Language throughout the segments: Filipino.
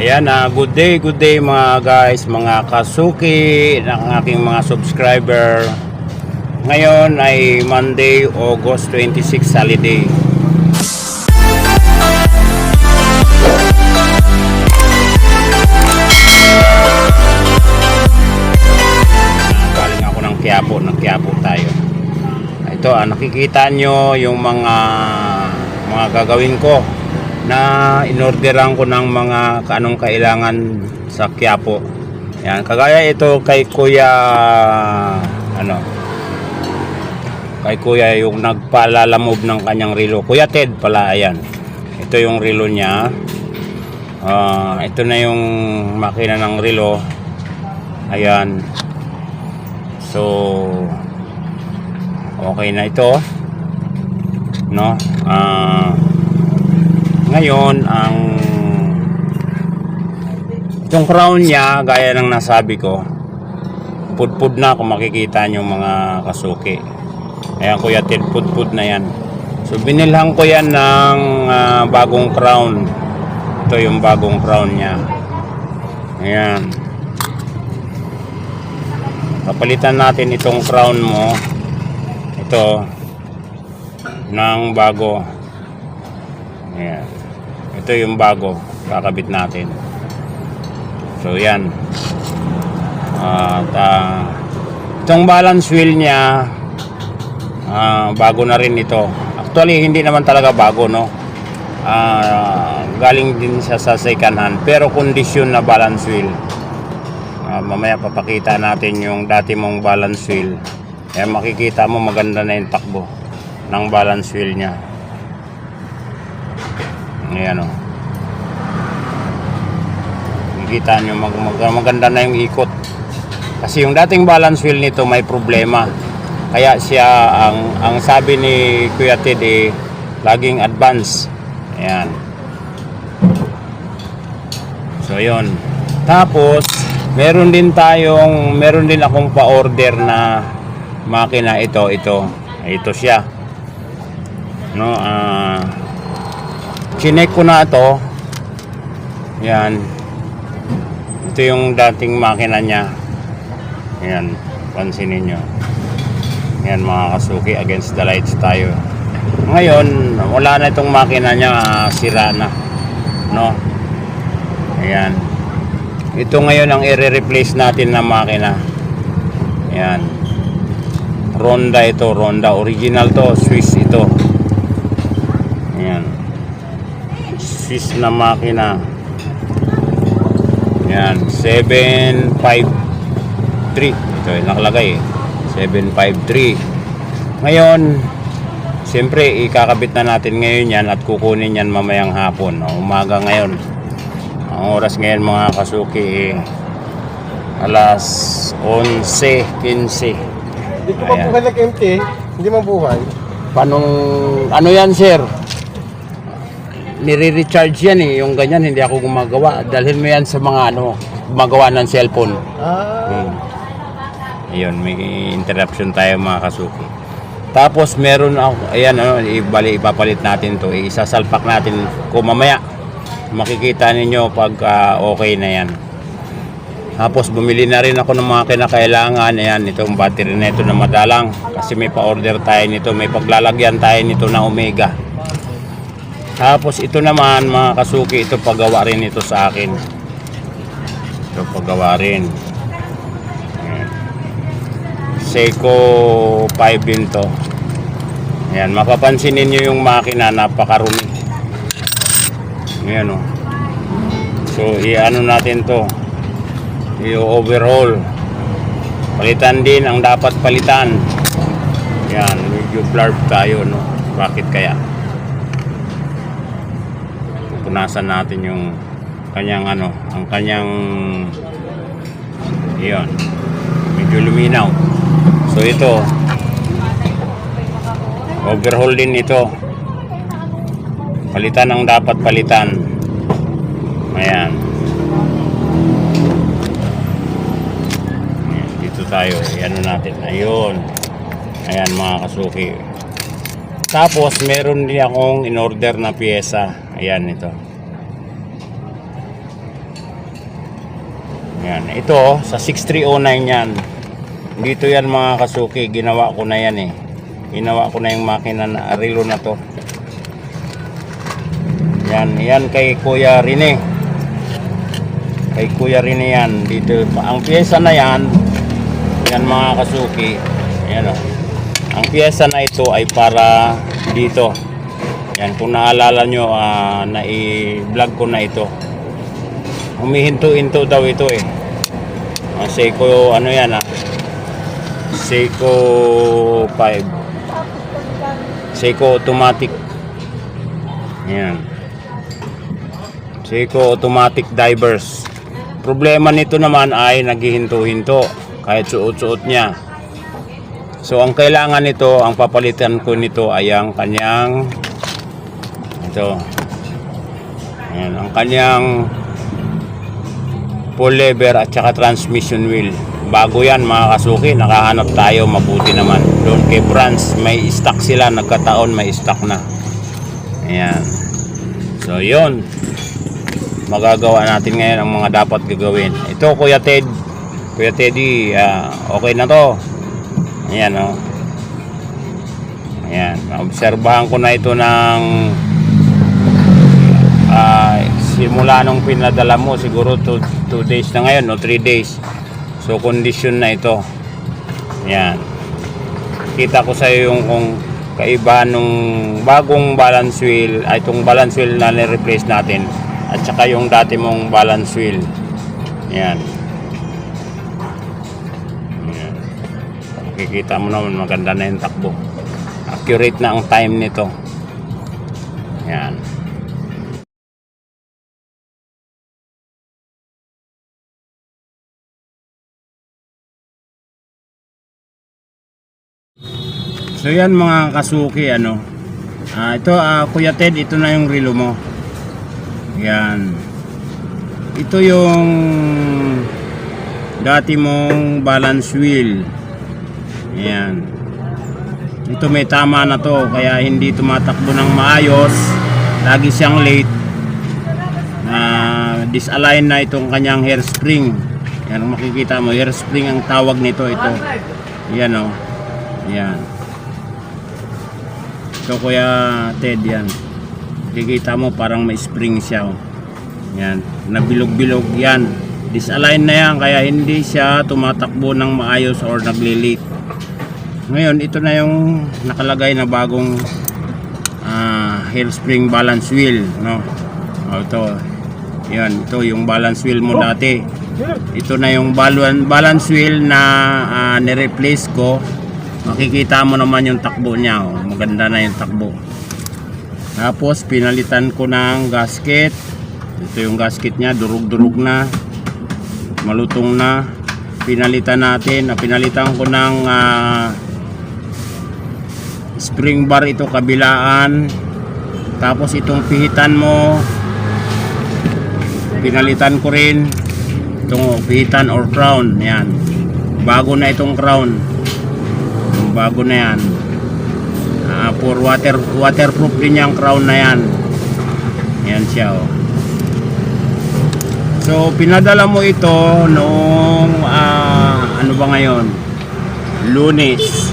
Ayan, ah, good day, good day mga guys, mga kasuki ng aking mga subscriber. Ngayon ay Monday, August 26 holiday. Galing ako ng Quiapo, ng Quiapo tayo. Ito, ah, nakikita nyo yung mga mga gagawin ko na inorderan ko ng mga kanong kailangan sa Quiapo. Yan, kagaya ito kay Kuya ano kay Kuya yung nagpalalamob ng kanyang relo. Kuya Ted pala, ayan. Ito yung relo niya. Ah, ito na yung makina ng relo. Ayan. So, okay na ito. No? Ah, ngayon, ang itong crown niya, gaya ng nasabi ko, pudpud na kung makikita nyo mga kasuki. Ayan, Kuya Ted, pudpud na yan. So, binilhan ko yan ng ah, bagong crown. Ito yung bagong crown niya. Ayan. Kapalitan natin itong crown mo. Ito. Ng bago. Ayan. Ito yung bago. Kakabit natin. So, yan. At, ah, itong balance wheel niya, ah, bago na rin ito. Actually, hindi naman talaga bago, no? Ah, galing din siya sa second hand, pero condition na balance wheel. Ah, mamaya papakita natin yung dati mong balance wheel. Kaya makikita mo maganda na yung takbo ng balance wheel niya. Ayan o. Makikita nyo mag, mag, maganda na yung ikot. Kasi yung dating balance wheel nito may problema. Kaya siya ang ang sabi ni Kuya Ted eh, laging advance. Ayan. So yun. Tapos meron din tayong meron din akong pa-order na makina ito ito. Ito siya. No, ah chinek ko na ito. Yan. Ito yung dating makina niya. Yan, pansinin nyo. Yan mga kasuki, against the lights tayo. Ngayon, wala na itong makina niya, ah, sira na. No? Ayan. Ito ngayon ang i-replace natin na makina. Ayan. Ronda ito, Ronda. Original to, Swiss ito. Ayan. Swiss na makina. Ayan. 753. Ito yung nakalagay eh. 753. Ngayon, siyempre, ikakabit na natin ngayon yan at kukunin yan mamayang hapon. O, umaga ngayon. Ang oras ngayon mga kasuki eh, alas 11.15. Hindi ko mabuhay nag-MT, hindi mabuhay. Panong, ano yan sir? Nire-recharge yan eh, yung ganyan hindi ako gumagawa. Dalhin mo yan sa mga ano, gumagawa ng cellphone. Ah, Hmm. Ayun, may interruption tayo mga kasuki. Tapos meron ako, ayan ano, ibali ipapalit natin to, isasalpak natin ko mamaya. Makikita ninyo pag ah, okay na yan. Tapos bumili na rin ako ng mga kinakailangan. Ayan, itong battery na ito na madalang. Kasi may pa-order tayo nito. May paglalagyan tayo nito na Omega. Tapos ito naman mga kasuki, ito paggawa rin ito sa akin. Ito paggawa rin. Ayan. Seiko 5 din to. Ayan, mapapansin ninyo yung makina, napakarumi. Ayan o. So, i-ano natin to. I-overhaul. Palitan din ang dapat palitan. Yan, medyo blurb tayo, no? Bakit kaya? Punasan natin yung kanyang ano, ang kanyang iyon. Medyo luminaw. So ito, overhaul din ito. Palitan ang dapat palitan. Ayan. Ayan, Dito tayo. Ayan natin. Ayun. Ayan mga kasuki. Tapos meron din akong in-order na pyesa. Ayan ito. Yan. Ito, sa 6309 yan. Dito yan mga kasuki. Ginawa ko na yan eh. Ginawa ko na yung makina na arilo na to. Yan. Yan kay Kuya Rene. Kay Kuya Rene yan. Dito. Ang pyesa na yan. Yan mga kasuki. Yan o. Ang pyesa na ito ay para dito. Yan. Kung naalala nyo, ah, na i-vlog ko na ito humihinto-hinto daw ito eh. Ah, Seiko ano yan ah. Seiko 5. Seiko automatic. Yan. Seiko automatic divers. Problema nito naman ay naghihinto-hinto kahit suot-suot niya. So ang kailangan nito, ang papalitan ko nito ay ang kanyang ito. Yan, ang kanyang full lever at saka transmission wheel. Bago yan mga kasuki, nakahanap tayo mabuti naman. Doon kay France, may stock sila, nagkataon may stock na. Ayan. So yun, magagawa natin ngayon ang mga dapat gagawin. Ito Kuya Ted, Kuya Teddy, ah, okay na to. Ayan o. Oh. Ayan, obserbahan ko na ito ng ah, simula nung pinadala mo siguro 2 days na ngayon o 3 days. So condition na ito. Yan. Kita ko sa iyo yung kung kaiba nung bagong balance wheel ay itong balance wheel na ni-replace natin at saka yung dati mong balance wheel. Yan. Makikita mo naman maganda na yung takbo. Accurate na ang time nito. Yan So yan mga kasuki ano. Ah, ito ah, Kuya Ted, ito na yung relo mo. Yan. Ito yung dati mong balance wheel. Yan. Ito may tama na to kaya hindi tumatakbo ng maayos. Lagi siyang late. Na disalign na itong kanyang hairspring. Yan makikita mo, hairspring ang tawag nito ito. Yan oh. Yan. Ito kuya Ted yan. Kikita mo parang may spring siya. Oh. Yan. Nabilog-bilog yan. Disalign na yan kaya hindi siya tumatakbo ng maayos or naglilate. Ngayon ito na yung nakalagay na bagong ah, hairspring balance wheel. No? O, ito. Yan. Ito yung balance wheel mo dati. Ito na yung balan- balance wheel na ah, nireplace ko makikita mo naman yung takbo niya oh. maganda na yung takbo. Tapos pinalitan ko ng gasket. Ito yung gasket niya durug-durug na. Malutong na. Pinalitan natin. Na pinalitan ko ng ah, spring bar ito kabilaan. Tapos itong pihitan mo pinalitan ko rin. Itong pihitan or crown yan. Bago na itong crown bago na yan. Ah, for water waterproof din yung crown na yan. Yan siya oh. so pinadala mo ito noong ah, ano ba ngayon? Lunes.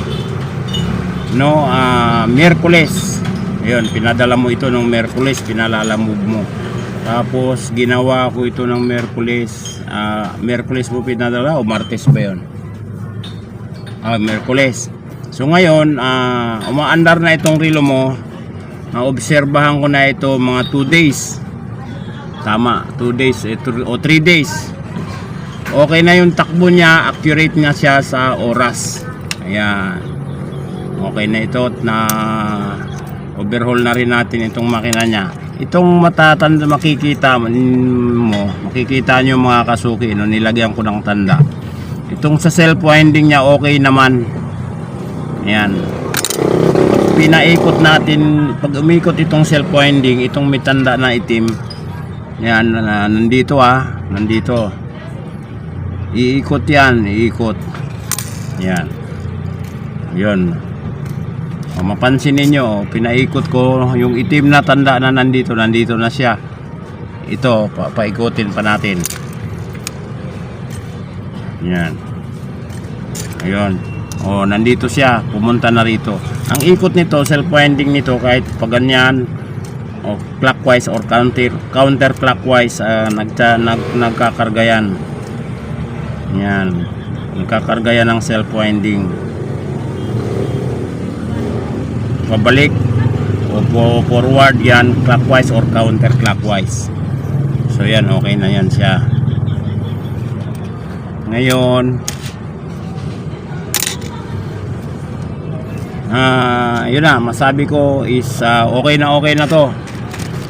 No ah, Miyerkules ayun pinadala mo ito noong Miyerkules pinalalamove mo. Tapos ginawa ko ito ng Miyerkules ah, Miyerkules mo pinadala o Martes ba yun? Ah, Miyerkules So ngayon, ah, umaandar na itong relo mo. Naobserbahan ko na ito mga 2 days. Tama, 2 days eh, o 3 days. Okay na yung takbo niya, accurate na siya sa oras. Ayan. Okay na ito at na overhaul na rin natin itong makina niya. Itong matatanda makikita mo, makikita nyo mga kasuki, no, nilagyan ko ng tanda. Itong sa self winding niya okay naman. Yan. Pag pinaikot natin, pag umikot itong self winding, itong may tanda na itim, yan, na, nandito ah, nandito. Iikot yan, iikot. Yan. Yun. O, mapansin ninyo, pinaikot ko yung itim na tanda na nandito, nandito na siya. Ito, pa paikutin pa natin. Yan. Ayun. Oh, nandito siya. Pumunta na rito. Ang ikot nito, self-winding nito kahit pag ganyan o clockwise or counter counterclockwise uh, nagta, nag, nagkakarga yan. Yan. Nagkakarga yan ng self-winding. Pabalik o forward yan clockwise or counterclockwise. So yan, okay na yan siya. Ngayon, ah yun na, masabi ko is ah, okay na okay na to.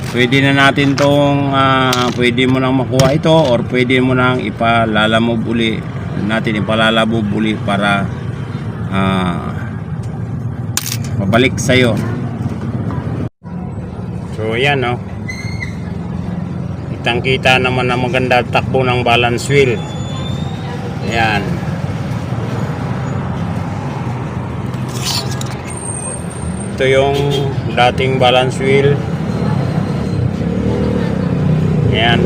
Pwede na natin tong, ah, pwede mo nang makuha ito or pwede mo nang ipalalamob uli. Natin ipalalamob uli para ah, mabalik sa'yo. So yan no. Kitang kita naman na maganda takbo ng balance wheel. Ayan. Ito yung dating balance wheel. Ayan.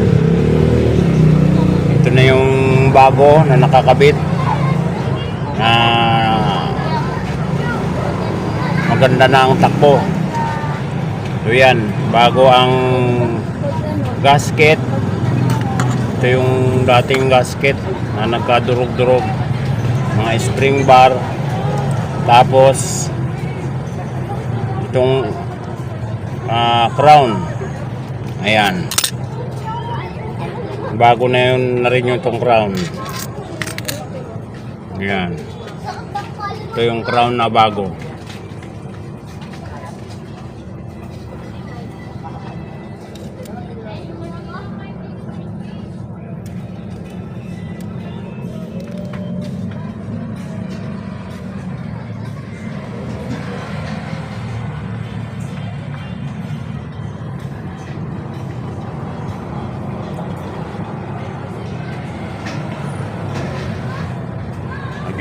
Ito na yung bago na nakakabit. Na maganda na ang takbo. So yan, bago ang gasket. Ito yung dating gasket na nagkadurog-durog. Mga spring bar. Tapos itong ah, crown. Ayan. Bago na yun na rin yung itong crown. Ayan. Ito yung crown na bago.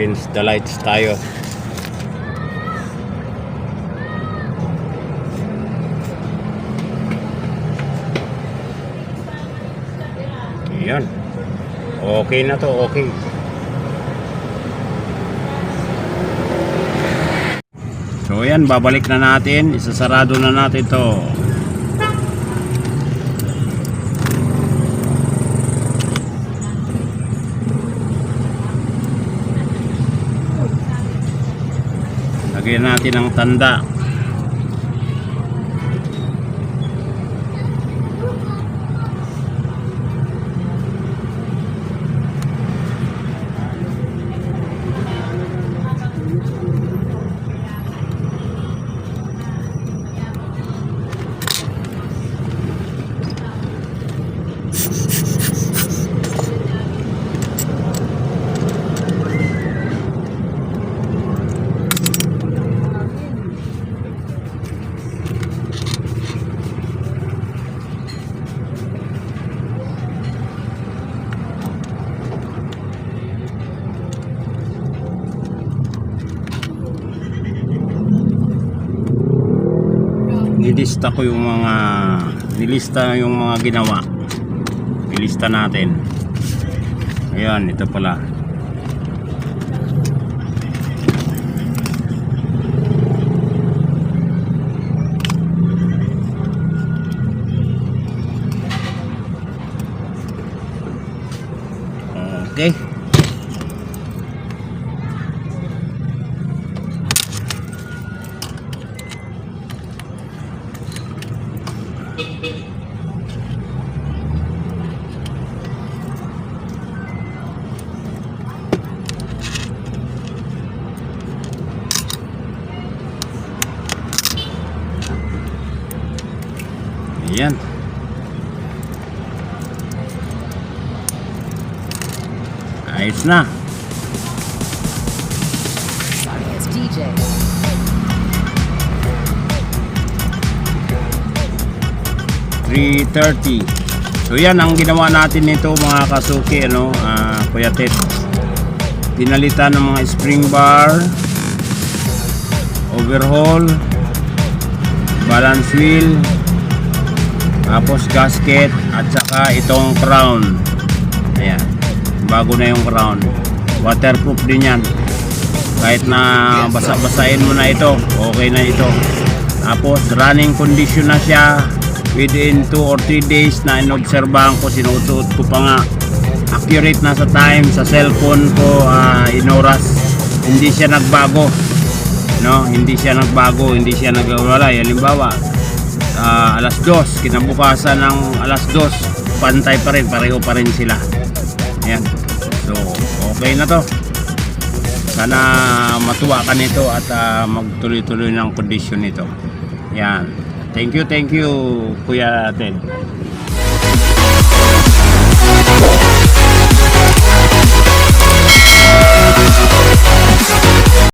Against the lights tayo. Yan. Okay na to, okay. So yan, babalik na natin. Isasarado na natin to. Lagyan natin ang tanda. Nilista ko yung mga nilista yung mga ginawa. Nilista natin. Ayan ito pala Ayan. Ayos na. DJ. .330 So yan ang ginawa natin nito mga kasuki ano, ah, Kuya Ted. Pinalitan ng mga spring bar, overhaul, balance wheel, tapos gasket at saka itong crown. Ayan. Bago na yung crown. waterproof din yan. Kahit na basa-basahin mo na ito okay na ito. Tapos running condition na siya. Within 2 or 3 days na inobserbahan ko sinusuot ko pa nga. Accurate na sa time sa cellphone ko ah, in hindi siya nagbago. No? Hindi siya nagbago hindi siya nagwawala. Halimbawa ah, alas 2 kinabukasan ng alas 2 pantay pa rin pareho pa rin sila. Yan so okay na to. Sana matuwa ka nito at ah, magtuloy-tuloy ng kondisyon nito. Yan thank you thank you kuya Ted